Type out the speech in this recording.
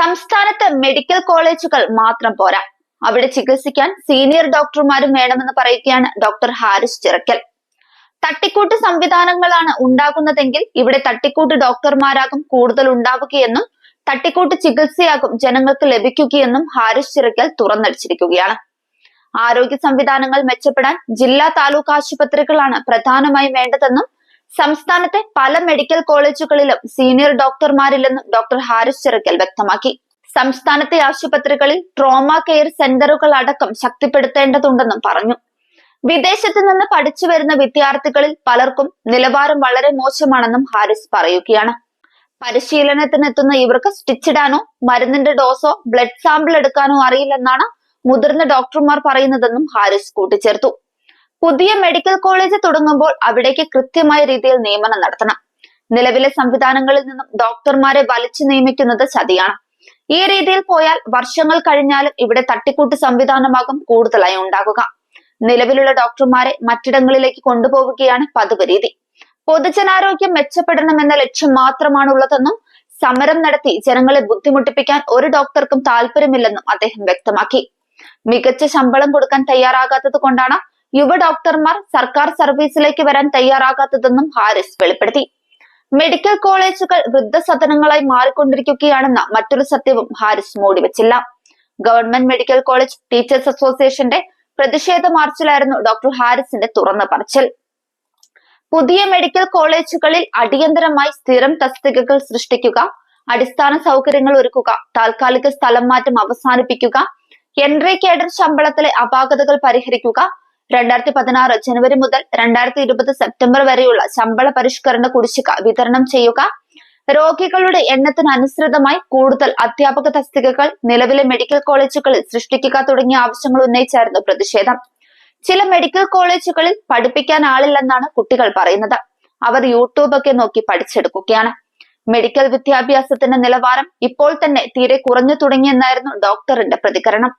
സംസ്ഥാനത്ത് മെഡിക്കൽ കോളേജുകൾ മാത്രം പോരാ. അവിടെ ചികിത്സിക്കാൻ സീനിയർ ഡോക്ടർമാരും വേണമെന്ന് പറയുകയാണ് ഡോക്ടർ ഹാരിസ് ചിറക്കൽ തട്ടിക്കൂട്ട് സംവിധാനങ്ങളാണ് ഉണ്ടാകുന്നതെങ്കിൽ ഇവിടെ തട്ടിക്കൂട്ട് ഡോക്ടർമാരാകും കൂടുതൽ ഉണ്ടാവുകയെന്നും തട്ടിക്കൂട്ട് ചികിത്സയാകും ജനങ്ങൾക്ക് ലഭിക്കുകയെന്നും ഹാരിസ് ചിറക്കൽ തുറന്നടിച്ചിരിക്കുകയാണ്. ആരോഗ്യ സംവിധാനങ്ങൾ മെച്ചപ്പെടാൻ ജില്ലാ താലൂക്ക് ആശുപത്രികളാണ് പ്രധാനമായും വേണ്ടതെന്നും സംസ്ഥാനത്തെ പല മെഡിക്കൽ കോളേജുകളിലും സീനിയർ ഡോക്ടർമാരില്ലെന്നും ഡോക്ടർ ഹാരിസ് ചിറക്കൽ വ്യക്തമാക്കി. സംസ്ഥാനത്തെ ആശുപത്രികളിൽ ട്രോമ കെയർ സെന്ററുകൾ അടക്കം ശക്തിപ്പെടുത്തേണ്ടതുണ്ടെന്നും പറഞ്ഞു. വിദേശത്ത് നിന്ന് പഠിച്ചു വരുന്ന വിദ്യാർത്ഥികളിൽ പലർക്കും നിലവാരം വളരെ മോശമാണെന്നും ഹാരിസ് പറയുകയാണ്. പരിശീലനത്തിനെത്തുന്ന ഇവർക്ക് സ്റ്റിച്ചിടാനോ മരുന്നിന്റെ ഡോസോ ബ്ലഡ് സാമ്പിൾ എടുക്കാനോ അറിയില്ലെന്നാണ് മുതിർന്ന ഡോക്ടർമാർ പറയുന്നതെന്നും ഹാരിസ് കൂട്ടിച്ചേർത്തു. പുതിയ മെഡിക്കൽ കോളേജ് തുടങ്ങുമ്പോൾ അവിടേക്ക് കൃത്യമായ രീതിയിൽ നിയമനം നടത്തണം. നിലവിലെ സംവിധാനങ്ങളിൽ നിന്നും ഡോക്ടർമാരെ വലിച്ചു നിയമിക്കുന്നത് ചതിയാണ്. ഈ രീതിയിൽ പോയാൽ വർഷങ്ങൾ കഴിഞ്ഞാലും ഇവിടെ തട്ടിക്കൂട്ട് സംവിധാനമാകും കൂടുതലായി ഉണ്ടാകുക. നിലവിലുള്ള ഡോക്ടർമാരെ മറ്റിടങ്ങളിലേക്ക് കൊണ്ടുപോവുകയാണ് പതിവ് രീതി. പൊതുജനാരോഗ്യം മെച്ചപ്പെടണമെന്ന ലക്ഷ്യം മാത്രമാണുള്ളതെന്നും സമരം നടത്തി ജനങ്ങളെ ബുദ്ധിമുട്ടിപ്പിക്കാൻ ഒരു ഡോക്ടർക്കും താല്പര്യമില്ലെന്നും അദ്ദേഹം വ്യക്തമാക്കി. മികച്ച ശമ്പളം കൊടുക്കാൻ തയ്യാറാകാത്തത് കൊണ്ടാണ് യുവ ഡോക്ടർമാർ സർക്കാർ സർവീസിലേക്ക് വരാൻ തയ്യാറാകാത്തതെന്നും ഹാരിസ് വെളിപ്പെടുത്തി. മെഡിക്കൽ കോളേജുകൾ വൃദ്ധസദനങ്ങളായി മാറിക്കൊണ്ടിരിക്കുകയാണെന്ന മറ്റൊരു സത്യവും ഹാരിസ് മൂടിവെച്ചില്ല ഗവൺമെന്റ് മെഡിക്കൽ കോളേജ് ടീച്ചേഴ്സ് അസോസിയേഷന്റെ പ്രതിഷേധ മാർച്ചിലായിരുന്നു ഡോക്ടർ ഹാരിസിന്റെ തുറന്ന പറച്ചിൽ. പുതിയ മെഡിക്കൽ കോളേജുകളിൽ അടിയന്തരമായി സ്ഥിരം തസ്തികകൾ സൃഷ്ടിക്കുക അടിസ്ഥാന സൗകര്യങ്ങൾ ഒരുക്കുക താൽക്കാലിക സ്ഥലം മാറ്റം അവസാനിപ്പിക്കുക എൻട്രി കേഡർ ശമ്പളത്തിലെ അപാകതകൾ പരിഹരിക്കുക രണ്ടായിരത്തി പതിനാറ് ജനുവരി മുതൽ രണ്ടായിരത്തി ഇരുപത് സെപ്റ്റംബർ വരെയുള്ള ശമ്പള പരിഷ്കരണ കുടിശ്ശിക വിതരണം ചെയ്യുക. രോഗികളുടെ എണ്ണത്തിനനുസൃതമായി കൂടുതൽ അധ്യാപക തസ്തികകൾ നിലവിലെ മെഡിക്കൽ കോളേജുകളിൽ സൃഷ്ടിക്കുക തുടങ്ങിയ ആവശ്യങ്ങൾ ഉന്നയിച്ചായിരുന്നു പ്രതിഷേധം. ചില മെഡിക്കൽ കോളേജുകളിൽ പഠിപ്പിക്കാൻ ആളില്ലെന്നാണ് കുട്ടികൾ പറയുന്നത്. അവർ യൂട്യൂബ് ഒക്കെ നോക്കി പഠിച്ചെടുക്കുകയാണ്. മെഡിക്കൽ വിദ്യാഭ്യാസത്തിന്റെ നിലവാരം ഇപ്പോൾ തന്നെ തീരെ കുറഞ്ഞു തുടങ്ങിയെന്നായിരുന്നു ഡോക്ടറിന്റെ പ്രതികരണം.